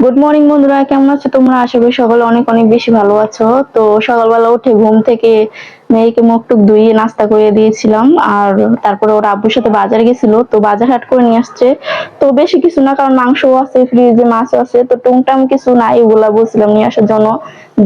Good morning বন্ধুরা। কেমন আছো তোমরা? আশা করি সকলে অনেক অনেক বেশি ভালো আছো। তো সকালবেলা উঠে ঘুম থেকে মেয়েকে মুখ টুক ধুইয়ে নাস্তা করে দিয়েছিলাম, আর তারপরে ওর আব্বুর সাথে বাজারে গেছিল, তো বাজার হাট করে নিয়ে আসছে। তো বেশি কিছু না, কারণ মাংসও আছে ফ্রিজে মাছও আছে, তো টুংটাম কিছু নাই এগুলা বলছিলাম নিয়ে আসার জন্য।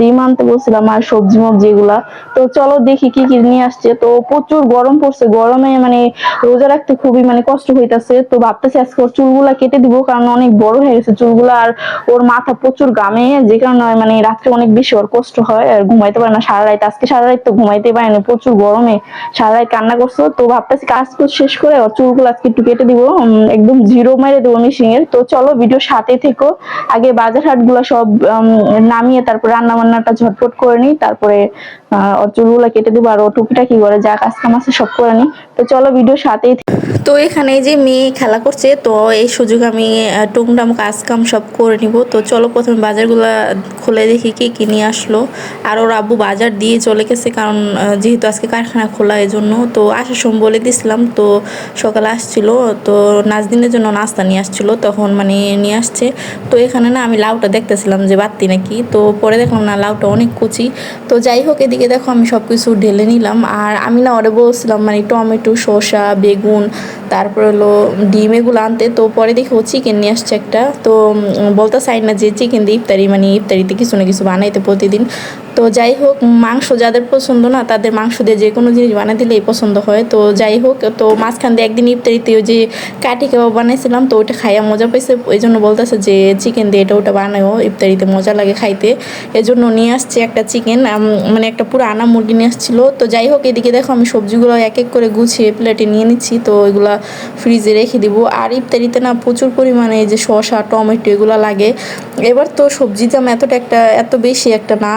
ডিম আনতে বলছিলাম আর সবজি মবজি এগুলা। তো চলো দেখি কি কি নিয়ে আসছে। তো প্রচুর গরম পড়ছে, গরমে মানে রোজা রাখতে খুবই মানে কষ্ট হইতাছে। তো ভাবতেছি আজকে ওর চুলগুলা কেটে দিব, কারণ অনেক বড় হয়ে গেছে চুলগুলা, আর ওর মাথা প্রচুর গামে যে কারণে মানে রাত্রে অনেক বেশি ওর কষ্ট হয়, আর ঘুমাইতে পারে না। সারা রাত, আজকে সারা রাত তো ঘুমাইতে পারে না প্রচুর গরমে সারাই কান্না করছ। তো ভাবতেছি কাজ শেষ করে ওর চুলগুলো আজকে একটু কেটে দিব একদম জিরো মেরে দেবো মিশিং এর। তো চলো ভিডিও সাথে থেকো। আগে বাজার হাটগুলো সব নামিয়ে তারপর রান্না বান্নাটা ঝটপট করে নিই। তারপরে আহ, ওর চুলগুলো কেটে দিব আর ও টুকিটা কি করে যা কাজ কাম আছে সব করে নিই। তো চলো ভিডিও সাথেই তো এখানে যে মেয়ে খেলা করছে, তো এই সুযোগ আমি টুংটাম কাজ কাম সব করে নিব। তো চলো প্রথমে বাজারগুলো খুলে দেখি কি কি নিয়ে আসলো। আর ওর আব্বু বাজার দিয়ে চলে গেছে কারণ যেহেতু আজকে কারখানা খোলা এই জন্য তো আসার সময় বলে দিছিলাম, তো সকালে আসছিল। তো নাজদিনের জন্য নাস্তা নিয়ে আসছিল, তখন মানে নিয়ে আসছে। তো এখানে না আমি লাউটা দেখতেছিলাম যে বাত্তি নাকি। তো পরে দেখলাম না, লাউটা অনেক কুচি। তো যাই হোক, এদিকে দেখো আমি সব কিছু ঢেলে নিলাম। আর আমি না ওরে বলছিলাম মানে টমেটো শসা, বেগুন, তারপর হলো ডিম এগুলো আনতে, তো পরে দেখি ও চিকেন নিয়ে আসছে একটা। তো বলতে চাই না যে চিকেন দিয়ে ইফতারি মানে ইফতারিতে কিছু না কিছু বানাইতে প্রতিদিন। তো যাই হোক, মাংস যাদের পছন্দ না, তাদের মাংস দিয়ে যে কোনো জিনিস বানিয়ে দিলেই পছন্দ হয়। তো যাই হোক, তো মাঝখান দিয়ে একদিন ইফতারিতে ওই যে কাটি কাবাব বানাইছিলাম, তো ওটা খাইয়া মজা পাইছে। ওই জন্য বলতেছে যে চিকেন দিয়ে এটা ওটা বানাও ইফতারিতে মজা লাগে খাইতে। এজন্য নিয়ে আসছে একটা চিকেন মানে একটা পুরো আনা মুরগি নিয়ে আসছিল। তো যাই হোক, এদিকে দেখো আমি সবজিগুলো এক এক করে গুছিয়ে প্লেটে নিয়ে নিচ্ছি, তো এগুলা ফ্রিজে রেখে দিব। আর ইফতারিতে না প্রচুর পরিমাণে যে শসা, টমেটো এগুলো লাগে। এবার তো সবজি দাম এতটা একটা, এত বেশি একটা না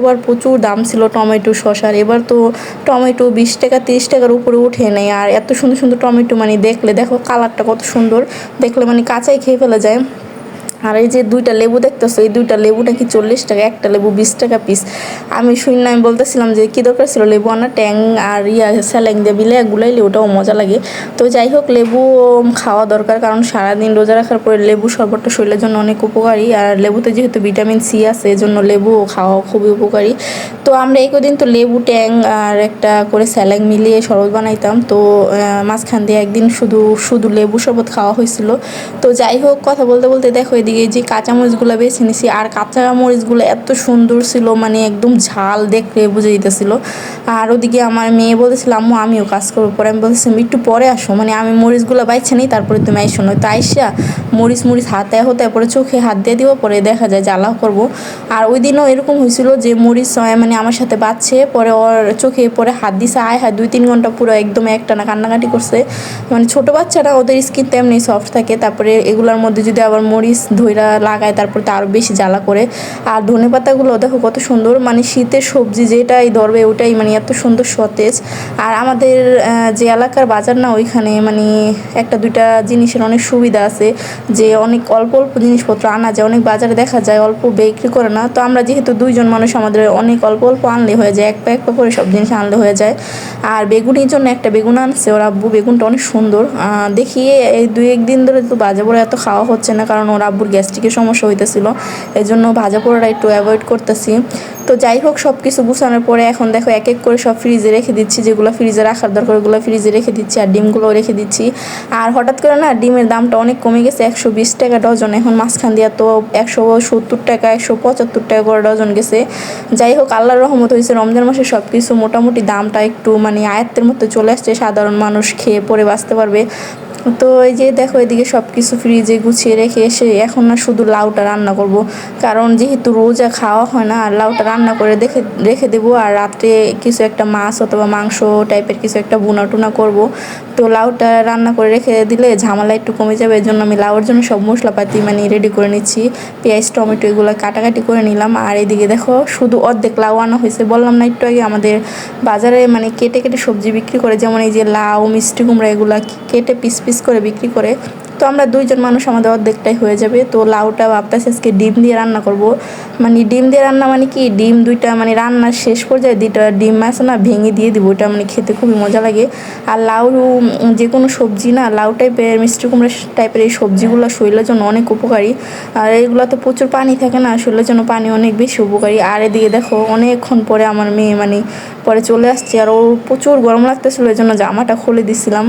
গতবার প্রচুর দাম ছিল টমেটো শশার এবার তো টমেটো বিশ টাকা, তিরিশ টাকার উপরে উঠে নেই। আর এত সুন্দর সুন্দর টমেটো মানে দেখলে, দেখো কালারটা কত সুন্দর। দেখলে মানে কাঁচাই খেয়ে ফেলা যায়। আর এই যে দুইটা লেবু দেখতেছো, এই দুইটা লেবু নাকি চল্লিশ টাকা, একটা লেবু বিশ টাকা পিস আমি শুনলাম, আমি বলতেছিলাম যে কী দরকার ছিল, লেবু আনা, ট্যাং আর ইয়া স্যালেং দিয়ে বিলে গুলাইলে ওটাও মজা লাগে। তো যাই হোক, লেবু খাওয়া দরকার, কারণ সারাদিন রোজা রাখার পরে লেবু শরবতটা শরীরের জন্য অনেক উপকারী, আর লেবুতে যেহেতু ভিটামিন সি আছে, এজন্য লেবু খাওয়া খুবই উপকারী। তো আমরা এই কদিন তো লেবু, ট্যাং আর একটা করে স্যালাং মিলিয়ে শরবত বানাইতাম, তো মাঝখান দিয়ে একদিন শুধু শুধু লেবু শরবত খাওয়া হয়েছিল। তো যাই হোক, কথা বলতে বলতে দেখো এদিকে যে কাঁচামরিচগুলো বেছে নিছি, আর কাঁচা মরিচগুলো এত সুন্দর ছিল মানে একদম ঝাল দেখলে বুঝে দিতেছিল। আর ওদিকে আমার মেয়ে বলতেছিল, আম্মু, আমিও কাজ করব। পরে আমি বলতেছিলাম একটু পরে আসো। মানে আমি মরিচগুলো বাইছে নিই, তারপরে তুমি আইসো নয় তো আইসা মরিচ মরিচ হাতে হতে পরে চোখে হাত দিয়ে দিব, পরে দেখা যায় জ্বালা করব। আর ওই দিনও এরকম হয়েছিল যে মরিচ মানে আমার সাথে বাচ্চে পরে ওর চোখে পরে হাত দিছে, আয় হায়, দুই তিন ঘণ্টা পুরো একদম একটানা কান্নাকাটি করছে। মানে ছোট বাচ্চারা ওদের স্কিন তেমনি সফট থাকে, তারপরে এগুলোর মধ্যে যদি আবার মরিচ ধইরা লাগায়, তারপর তো আরও বেশি জ্বালা করে। আর ধনে পাতাগুলো দেখো কত সুন্দর মানে শীতের সবজি যেটাই ধরবে ওটাই মানে এত সুন্দর সতেজ। আর আমাদের যে এলাকার বাজার না ওইখানে মানে একটা দুইটা জিনিসের অনেক সুবিধা আছে। যে অনেক অল্প অল্প জিনিসপত্র আনা যায়, অনেক বাজারে দেখা যায় অল্প বিক্রি করে না। তো আমরা যেহেতু দুইজন মানুষ, আমাদের অনেক অল্প অল্প আনলে হয়ে যায় এক পা এক পা করে সব জিনিস আনলে হয়ে যায়। আর বেগুনের জন্য একটা বেগুন আনছে, ওর আব্বু। বেগুনটা অনেক সুন্দর। দেখি এই দুই একদিন ধরে তো ভাজা পোড়া এত খাওয়া হচ্ছে না, কারণ ওর আব্বুর গ্যাস্ট্রিকের সমস্যা হইতেছিল। এই জন্য ভাজা পোড়াটা একটু অ্যাভয়েড করতেছি। তো যাই হোক সব কিছু গুছানোর পরে এখন দেখো এক এক করে সব ফ্রিজে রেখে দিচ্ছি। যেগুলো ফ্রিজে রাখার দরকার, ওগুলো ফ্রিজে রেখে দিচ্ছি আর ডিমগুলো রেখে দিচ্ছি। আর হঠাৎ করে না, ডিমের দামটা অনেক কমে গেছে, একশো বিশ টাকা ডজন। এখন মাঝখান দিয়ে তো একশো সত্তর টাকা, একশো পঁচাত্তর টাকা করে ডজন গেছে। যাই হোক, আল্লাহর রহমত হয়েছে রমজান মাসে সব কিছু মোটামুটি দামটা একটু মানে আয়ত্তের মধ্যে চলে আসছে। সাধারণ মানুষ খেয়ে পরে বাঁচতে পারবে। তো এই যে দেখো এদিকে সব কিছু ফ্রিজে গুছিয়ে রেখে এসে এখন না শুধু লাউটা রান্না করব। কারণ যেহেতু রোজা খাওয়া হয় না, আর লাউটা রান্না করে দেখে, রেখে দেবো। আর রাত্রে কিছু একটা মাছ অথবা মাংস টাইপের কিছু একটা বুনা টুনা করব। তো লাউটা রান্না করে রেখে দিলে ঝামেলা একটু কমে যাবে, এই জন্য আমি লাউর জন্য সব মশলাপাতি মানে রেডি করে নিচ্ছি। পেঁয়াজ, টমেটো এগুলো কাটাকাটি করে নিলাম। আর এদিকে দেখো, শুধু অর্ধেক লাউ আনা হয়েছে। বললাম না একটু আগে, আমাদের বাজারে মানে কেটে কেটে সবজি বিক্রি করে, যেমন এই যে লাউ, মিষ্টি কুমড়া এগুলো কেটে পিস পিস করে বিক্রি করে তো আমরা দুইজন মানুষ আমাদের অর্ধেকটাই হয়ে যাবে। তো লাউটা ভাবতেছি আজকে ডিম দিয়ে রান্না করব। মানে ডিম দিয়ে রান্না মানে কি? ডিম দুইটা মানে রান্নার শেষ পর্যায়ে দুইটা ডিম আছে না, ভেঙে দিয়ে দিব। ওটা মানে খেতে খুবই মজা লাগে। আর লাউ যে কোনো সবজি না, লাউ টাইপের, মিষ্টি কুমড়া টাইপের এই সবজিগুলো শরীরের জন্য অনেক উপকারী। আর এইগুলো তো প্রচুর পানি থাকে না, শরীরের জন্য পানি অনেক বেশি উপকারী। আর এদিকে দেখো, অনেকক্ষণ পরে আমার মেয়ে মানে পরে চলে আসছে। আর ওর প্রচুর গরম লাগতেছিল এই জন্য জামাটা খুলে দিছিলাম।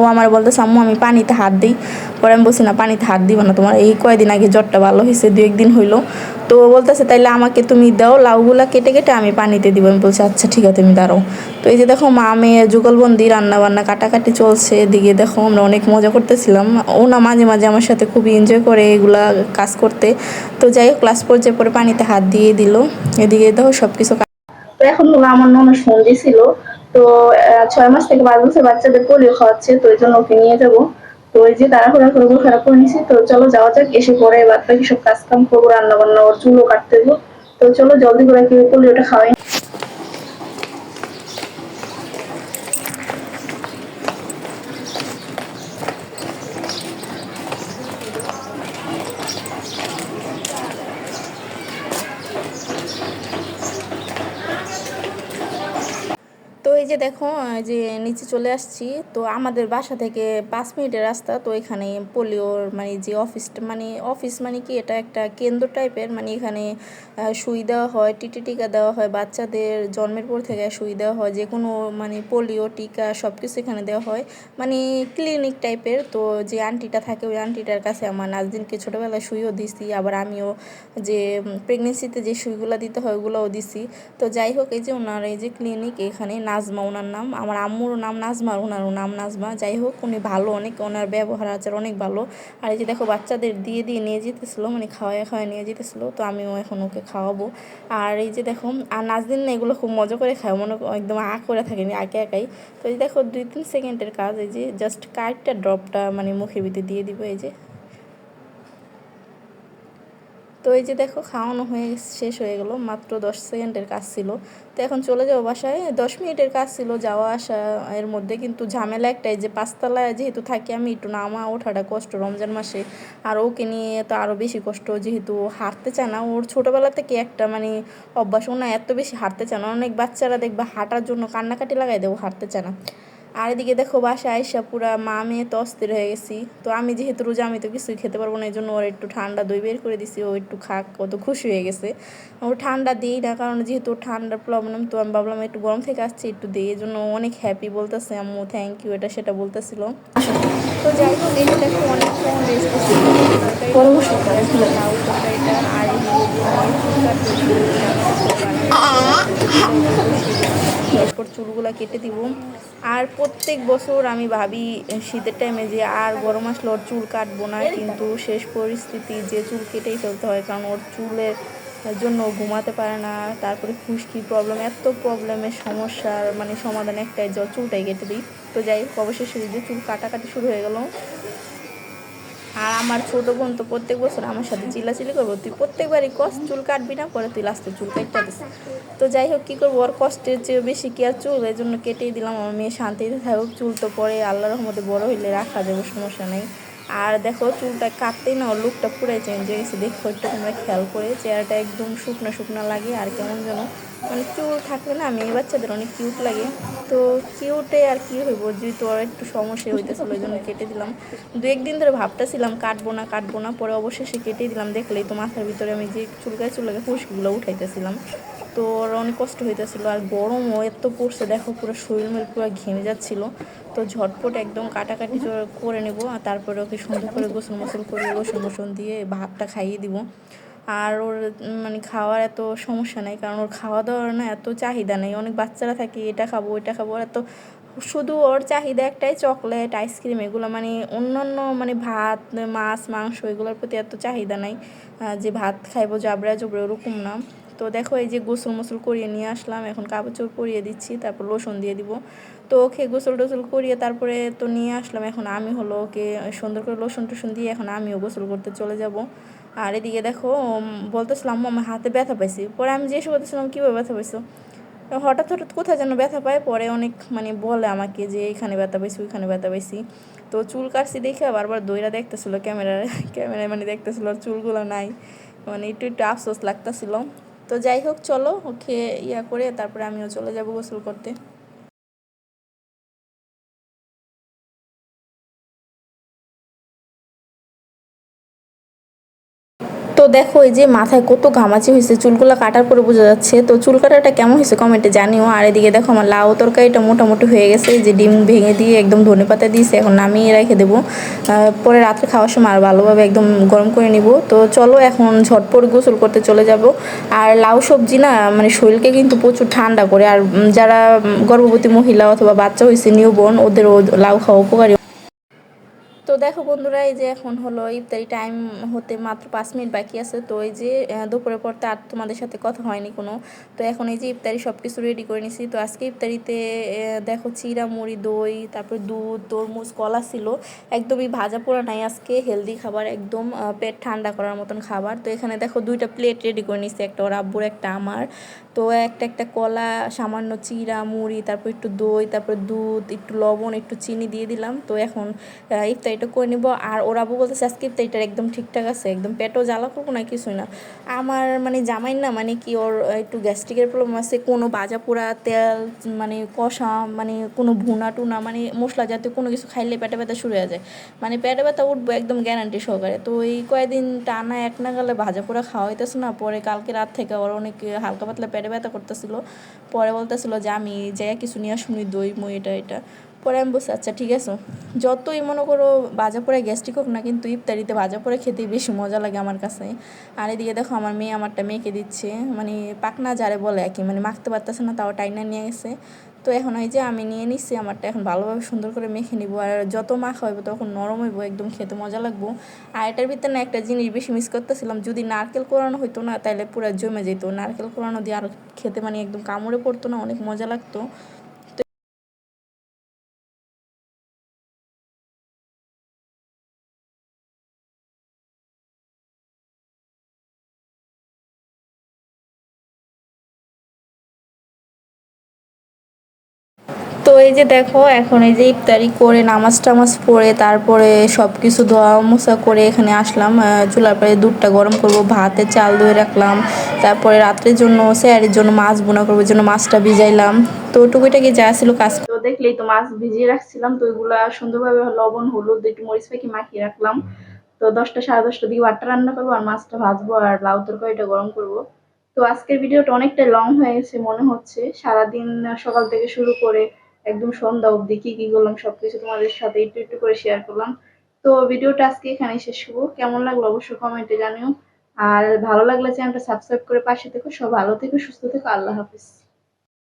ও আমার বলতেছে, আম্মু, আমি পানিতে হাত দিই। পরে আমি বলছি, না, পানিতে হাত দিব না তোমার। এই কয়দিন আগে জ্বরটা ভালো হয়েছে দু একদিন হইল। তো ও বলতেছে, তাইলে আমাকে তুমি দাও, লাউগুলা কেটে কেটে আমি পানিতে দিব। আমি বলছি আচ্ছা ঠিক আছে, তুমি দাঁড়াও। তো এই যে দেখো, মা, মেয়ে, যুগলবন্দি রান্না বান্না কাটাকাটি চলছে। এদিকে দেখো, আমরা অনেক মজা করতেছিলাম। ও না, মাঝে মাঝে আমার সাথে খুবই এনজয় করে এগুলা কাজ করতে। তো যাই হোক ক্লাস পর্যায়ে পরে পানিতে হাত দিয়ে দিল। এদিকে দেখো সব কিছু তো এখন হলো আমার ননদ ফোন দিছিল তো ছয় মাস থেকে পাঁচ বছর বাচ্চাদের পোলিও খাওয়াচ্ছে, তো ওই জন্য ওকে নিয়ে যাব। তো ওই যে তাড়াহুড়া করে খারাপ করে নিছি, তো চলো যাওয়া যাক, এসে পরে বাদ বাকি সব কাজ কাম করব রান্না বান্না ওর চুলও কাটতে দেবো তো চলো জলদি করে কি পোলিওটা খাওয়াই। যে দেখো যে নিচে চলে আসছি, তো আমাদের বাসা থেকে পাঁচ মিনিটের রাস্তা, তো এখানে পোলিওর মানে যে অফিসটা মানে অফিস মানে কি এটা একটা কেন্দ্র টাইপের মানে এখানে সুই দেওয়া হয়, টিটি টিকা দেওয়া হয়, বাচ্চাদের জন্মের পর থেকে সুই দেওয়া হয় যে কোনো মানে পোলিও, টিকা সব কিছু এখানে দেওয়া হয় মানে ক্লিনিক টাইপের তো যে আন্টিটা থাকে, ওই আন্টিটার কাছে আমার নাজদিনকে ছোটোবেলায় সুইও দিছি, আবার আমিও যে প্রেগনেন্সিতে যে সুইগুলো দিতে হয়, ওগুলোও দিছি, তো যাই হোক, এই যে ওনার এই যে ক্লিনিক এখানে নাজমা ওনার নাম, আমার আম্মুরও নাম নাজমা ওনারও নাম নাজমা। যাই হোক, উনি ভালো, অনেক ওনার ব্যবহার আচার অনেক ভালো। আর এই যে দেখো, বাচ্চাদের দিয়ে দিয়ে নিয়ে যেতেছিলো মানে খাওয়ায় খাওয়ায় নিয়ে যেতেছিলো, তো আমিও এখন ওকে খাওয়াবো। আর এই যে দেখো, আর নাজদিন না এগুলো খুব মজা করে খায়, মনে একদম আ করে থাকেনি আঁকে একাই। তো এই দেখো, দুই, তিন সেকেন্ডের কাজ, এই যে জাস্ট কার্ডটা ড্রপটা মানে মুখের ভিতরে দিয়ে দিব, এই যে। তো এই যে দেখো, খাওয়ানো হয়ে শেষ হয়ে গেল, মাত্র দশ সেকেন্ডের কাজ ছিল। তো এখন চলে যাব বাসায়। দশ মিনিটের কাজ ছিল যাওয়া আসা, এর মধ্যে কিন্তু ঝামেলা একটাই যে পাঁচতলায় যেহেতু থাকি আমি, একটু নামা ওঠাটা কষ্ট রমজান মাসে। আর ওকে নিয়ে তো আরও বেশি কষ্ট, যেহেতু হাঁটতে চায় না। ওর ছোটোবেলা থেকে একটা মানে অভ্যাস, ও না এত বেশি হাঁটতে চায় না। অনেক বাচ্চারা দেখবা হাঁটার জন্য কান্নাকাটি লাগাই দেবো হাঁটতে চায় না। আর এদিকে দেখো বাসায় আইসা পুরা মা মেয়ে তো অস্থির হয়ে গেছি। তো আমি যেহেতু রোজা, আমি তো কিছুই খেতে পারব না এই জন্য ওর একটু ঠান্ডা দই বের করে দিছি, ও একটু খাক কত খুশি হয়ে গেছে। ও ঠান্ডা দিই না, কারণ যেহেতু ঠান্ডার প্রবলেম তো আমি ভাবলাম একটু গরম থেকে আসছি একটু দিই এই জন্য অনেক হ্যাপি বলতেছে, আম্মু থ্যাংক ইউ এটা সেটা বলতেছিল। তো যাই হোক যে দেখো অনেকক্ষণ আর চুলগুলো কেটে দিব। আর প্রত্যেক বছর আমি ভাবি শীতের টাইমে যে আর গরম আসলে ওর চুল কাটবো না, কিন্তু শেষ পরিস্থিতি যে চুল কেটেই ফেলতে হয়, কারণ ওর চুলের জন্য ঘুমাতে পারে না, তারপরে খুশকি প্রবলেম এত প্রবলেমের সমস্যার মানে সমাধান একটাই চুলটাই কেটে দিই। তো যাই হোক, অবশেষে চুল কাটাকাটি শুরু হয়ে গেল। আর আমার ছোট বোন তো প্রত্যেক বছর আমার সাথে চিল্লাচিল্লি করব। তুই প্রত্যেকবারই কষ্ট চুল কাটবি না, পরে তুই লাস্টে চুল কাটতে দিস। তো যাই হোক, কী করব? ওর কষ্টের চেয়ে বেশি কি আর চুল? এই জন্য কেটেই দিলাম। আমার মেয়ে শান্তিতে থাকুক, চুল তো পরে আল্লাহ রহমতে বড় হইলে রাখা যাবে, সমস্যা নেই। আর দেখো চুলটা কাটতেই না, ওর লুকটা পুরাই চেঞ্জ হয়ে গেছে। দেখো একটু তোমরা খেয়াল করে, চেহারাটা একদম শুকনো শুকনো লাগে, আর কেমন যেন মানে চুল থাকলে না, মেয়ে বাচ্চাদের অনেক কিউট লাগে। তো কিউটে আর কি হইব, যেহেতু ওর একটু সমস্যা হইতেছিল ওই জন্য কেটে দিলাম। দু একদিন ধরে ভাবতেছিলাম, কাটবো না কাটবো না, পরে অবশেষে কেটে দিলাম। দেখলেই তো মাথার ভিতরে আমি যে চুলকায় চুলকে ফুসকিগুলো উঠাইতেছিলাম। তো ওর অনেক কষ্ট হইতেছিল আর গরমও এত পড়ছে, দেখো পুরো শরীর মেল পুরো ঘেমে যাচ্ছিল। তো ঝটপট একদম কাটাকাটি করে নেব আর তারপরে ওকে সুন্দর করে গোসল মোসল করে গোসল মোসল দিয়ে ভাতটা খাইয়ে দিব। আর ওর মানে খাওয়ার এত সমস্যা নেই কারণ ওর খাওয়া দাওয়ার না এত চাহিদা নেই। অনেক বাচ্চারা থাকে, এটা খাব, ওইটা খাব এত শুধু ওর চাহিদা একটাই চকলেট, আইসক্রিম এগুলো মানে অন্যান্য মানে ভাত, মাছ, মাংস এগুলোর প্রতি এত চাহিদা নাই যে ভাত খাইবো জাবরা জবরে ওরকম না। তো দেখো এই যে গোসল মোসল করিয়ে নিয়ে আসলাম, এখন কাপড় চোপড় পরিয়ে দিচ্ছি, তারপর লোশন দিয়ে দিব। তো ওকে গোসল টোসল করিয়ে তারপরে তো নিয়ে আসলাম, এখন আমি হলো ওকে সুন্দর করে লোশন টোশন দিয়ে এখন আমিও গোসল করতে চলে যাব। আর এদিকে দেখো বলতেছিলাম আমার হাতে ব্যথা পাইছি। পরে আমি জিজ্ঞেস করতেছিলাম, কীভাবে ব্যথা পাইছো? হঠাৎ হঠাৎ কোথায় যেন ব্যথা পায়, পরে অনেক মানে বলে আমাকে যে, এখানে ব্যথা পাইছি, ওইখানে ব্যথা পাইছি। তো চুল কাটছি দেখে বারবার দইরা দেখতেছিল ক্যামেরা ক্যামেরায় মানে দেখতেছিল চুলগুলো নাই। মানে একটু একটু আফসোস লাগতেছিল। তো যাই হোক চলো ওকে ইয়া করে তারপরে আমিও চলে যাব গোসল করতে। তো দেখো, এই যে মাথায় কত ঘামাচি হয়েছে, চুলগুলো কাটার পরে বোঝা যাচ্ছে। তো চুল কাটাটা কেমন হয়েছে কমেন্টে জানিও। আর এদিকে দেখো, আমার লাউ তরকারিটা মোটামুটি হয়ে গেছে। যে ডিম ভেঙে দিয়ে একদম ধনে পাতা দিয়েছে, এখন নামিয়ে রেখে দেবো। পরে রাত্রে খাওয়ার সময় আর ভালোভাবে একদম গরম করে নিব। তো চলো, এখন ঝটপট গোসল করতে চলে যাব। আর লাউ সবজি না মানে শরীরকে কিন্তু প্রচুর ঠান্ডা করে। আর যারা গর্ভবতী মহিলা অথবা বাচ্চা হয়েছে, নিউবর্ন ওদের লাউ খাওয়া উপকারী। তো দেখো বন্ধুরা এই যে এখন হলো ইফতারি টাইম হতে মাত্র পাঁচ মিনিট বাকি আছে তো এই যে দুপুরের পর তো আর তোমাদের সাথে কথা হয়নি কোনো। তো এখন এই যে ইফতারি সব কিছু রেডি করে নিছি। তো আজকে ইফতারিতে দেখো চিরা মুড়ি দই তারপর দুধ তরমুজ কলা ছিল। একদমই ভাজা পোড়া নাই আজকে হেলদি খাবার একদম পেট ঠান্ডা করার মতন খাবার। তো এখানে দেখো দুইটা প্লেট রেডি করে নিছি একটা ওর আব্বুর একটা আমার। তো একটা একটা কলা সামান্য চিরা মুড়ি তারপর একটু দই তারপর দুধ একটু লবণ একটু চিনি দিয়ে দিলাম। তো এখন আহ, ইফতারিটা করে নিব। আর ওর আব্বু বলতেছে, আজকে ইফতারিটার একদম ঠিকঠাক আছে, একদম পেটও জ্বালা করব না, কিছুই না। আমার মানে জামাই না মানে কি ওর একটু গ্যাস্ট্রিকের প্রবলেম আছে, কোনো বাজা পোড়া তেল মানে কষা মানে কোনো ভুনা টুনা মানে মশলা জাতীয় কোনো কিছু খাইলে পেটে ব্যথা শুরু হয়ে যায়। মানে পেটে ব্যথা উঠবো একদম গ্যারান্টি সহকারে। তো এই কয়েকদিন টানা এক নাগালে ভাজা পোড়া খাওয়া হইতেছে না, পরে কালকে রাত থেকে ওর অনেক হালকা পাতলা পেটে ব্যথা করতেছিল। পরে বলতেছিল যে, আমি যাই কিছু নিয়ে শুনি দই মই এটা এটা। পরে আমি বলছি আচ্ছা ঠিক আছে। যতই মনে করো ভাজা পোড়া গ্যাস্ট্রিক হোক না কিন্তু ইফতারিতে ভাজা পোড়া খেতেই বেশি মজা লাগে আমার কাছে। আর এদিকে দেখো আমার মেয়ে আমারটা মেয়েকে দিচ্ছে। মানে পাকনা যারে বলে আর কি মানে মাখতে পারতেছে না, তাও টাইনা নিয়ে গেছে। তো এখন এই যে আমি নিয়ে নিচ্ছি আমারটা এখন ভালোভাবে সুন্দর করে মেখে নিব। আর যত মাখা হইব তখন নরম হইব, একদম খেতে মজা লাগবো। আর এটার ভিতরে না একটা জিনিস বেশি মিস করতেছিলাম, যদি নারকেল কোরানো হইতো না তাহলে পুরো জমে যেত। নারকেল কোরানো দিয়ে আর খেতে মানে একদম কামড়ে পড়তো না, অনেক মজা লাগতো। এই যে দেখো, এখন এই যে ইফতারি করে নামাজ টামাজ পড়ে, তারপরে সব কিছু ধোয়া মোছা করে এখানে আসলাম। চুলার পরে দুধটা গরম করব, ভাতে চাল ধুয়ে রাখলাম। তারপরে রাত্রের জন্য স্যারের জন্য মাছ বোনা করব জন্য মাছটা ভিজাইলাম। তো টুকিটাকি যা ছিল কাজ তো দেখলেই তো মাছ ভিজিয়ে রাখছিলাম, তো ওইগুলা সুন্দরভাবে লবণ, হলুদ, একটু মরিচ পাখি মাখিয়ে রাখলাম। তো দশটা, সাড়ে দশটার দিকে ভাতটা রান্না করব, আর মাছটা ভাজবো আর লাউ তরকারিটা গরম করব। তো আজকের ভিডিওটা অনেকটা লং হয়ে গেছে মনে হচ্ছে। সারাদিন সকাল থেকে শুরু করে একদম সন্ধ্যা অবধি কি কি করলাম সবকিছু তোমাদের সাথে একটু একটু করে শেয়ার করলাম। তো ভিডিওটা আজকে এখানেই শেষ করব। কেমন লাগল অবশ্যই কমেন্টে জানিও। আর ভালো লাগলে চ্যানেলটা সাবস্ক্রাইব করে পাশে থেকো। সব ভালো থেকো, সুস্থ থেকো। আল্লাহ হাফিজ।